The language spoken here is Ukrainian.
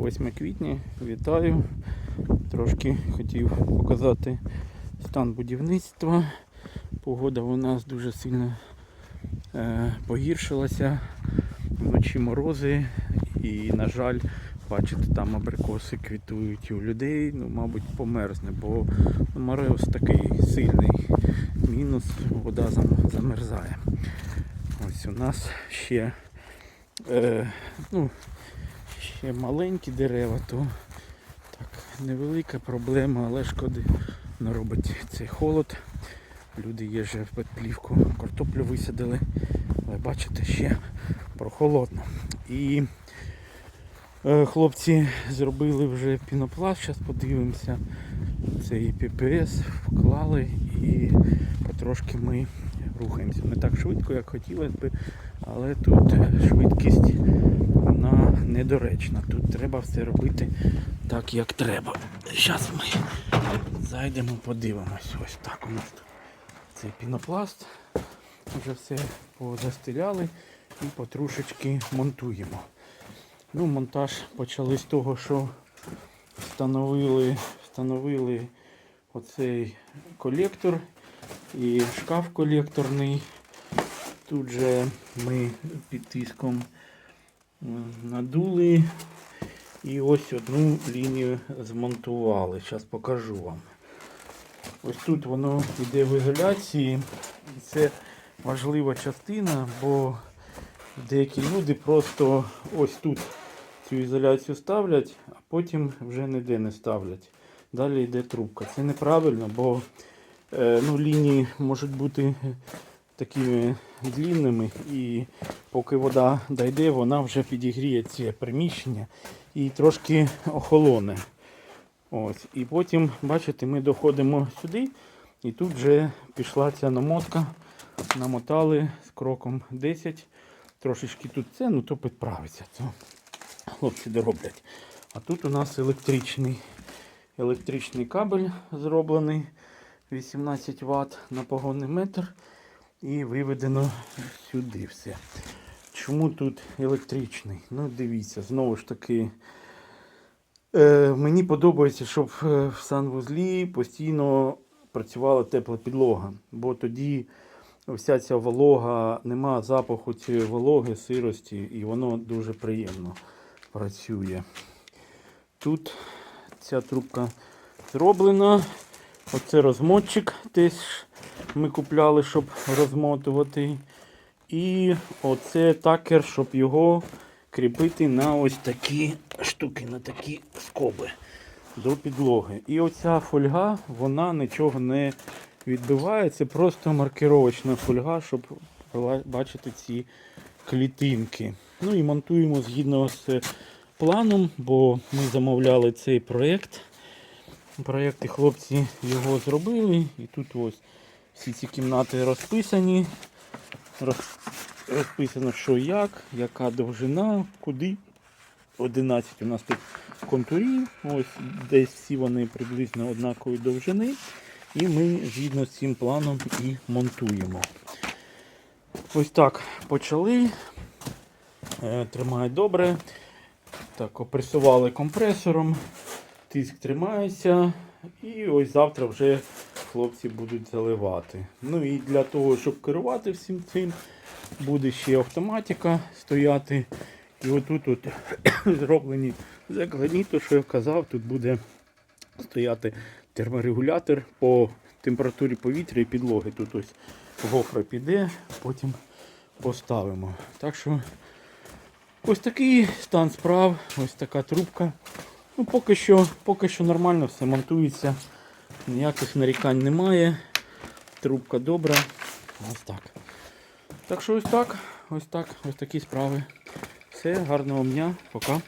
8 квітня, вітаю. Трошки хотів показати стан будівництва. Погода у нас дуже сильно е, погіршилася. Вночі морози і, на жаль, бачите, там абрикоси квітують у людей, ну, мабуть, померзне, бо ну, мороз такий сильний. Мінус вода замерзає. Ось у нас ще, е, ну, ще маленькі дерева, то так, невелика проблема, але шкоди не робить цей холод. Люди є вже в плівку картоплю висадили, але бачите, ще прохолодно. І е, хлопці зробили вже пінопласт, зараз подивимося. Цей ППС вклали і потрошки ми рухаємося. Не так швидко, як хотілося б, але тут швидкість вона недоречна. Тут треба все робити так, як треба. Зараз ми зайдемо, подивимось. Ось так у нас тут цей пінопласт. Вже все позастеляли і потрушечки монтуємо. Ну, монтаж почали з того, що встановили, встановили оцей колектор і шкаф колекторний. Тут же ми під тиском надули і ось одну лінію змонтували. Зараз покажу вам. Ось тут воно йде в ізоляції. Це важлива частина, бо деякі люди просто ось тут цю ізоляцію ставлять, а потім вже ніде не ставлять. Далі йде трубка. Це неправильно, бо е, ну, лінії можуть бути такими длинними, і поки вода дійде, вона вже підігріє це приміщення і трошки охолоне. Ось. І потім, бачите, ми доходимо сюди, і тут вже пішла ця намотка. Намотали з кроком 10. Трошечки тут це, ну то підправиться. То хлопці дороблять. А тут у нас електричний, електричний кабель зроблений 18 Вт на погонний метр. І виведено сюди все. Чому тут електричний? Ну, дивіться, знову ж таки. Е, мені подобається, щоб е, в санвузлі постійно працювала тепла підлога, бо тоді вся ця волога, нема запаху цієї вологи, сирості, і воно дуже приємно працює. Тут ця трубка зроблена. Оце розмотчик теж ми купляли, щоб розмотувати. І оце такер, щоб його кріпити на ось такі штуки, на такі скоби до підлоги. І оця фольга, вона нічого не відбиває. Це просто маркировочна фольга, щоб бачити ці клітинки. Ну і монтуємо згідно з планом, бо ми замовляли цей проєкт. Проєкти хлопці його зробили. І тут ось всі ці кімнати розписані. Роз- Розписано, що як, яка довжина, куди. 11 у нас тут контурів. Ось десь всі вони приблизно однакової довжини. І ми згідно з цим планом і монтуємо. Ось так почали. Е, Тримає добре. Так, опресували компресором. Тиск тримається. І ось завтра вже хлопці будуть заливати. Ну і для того, щоб керувати всім цим, буде ще автоматика стояти. І отут от зроблені закладні, то що я казав, тут буде стояти терморегулятор по температурі повітря і підлоги. Тут ось гофра піде, потім поставимо. Так що ось такий стан справ, ось така трубка. Ну, поки що, поки що нормально все монтується. Ніяких нарікань немає. Трубка добра. Ось так. Так що ось так, ось так, ось такі справи. Все, гарного дня, пока.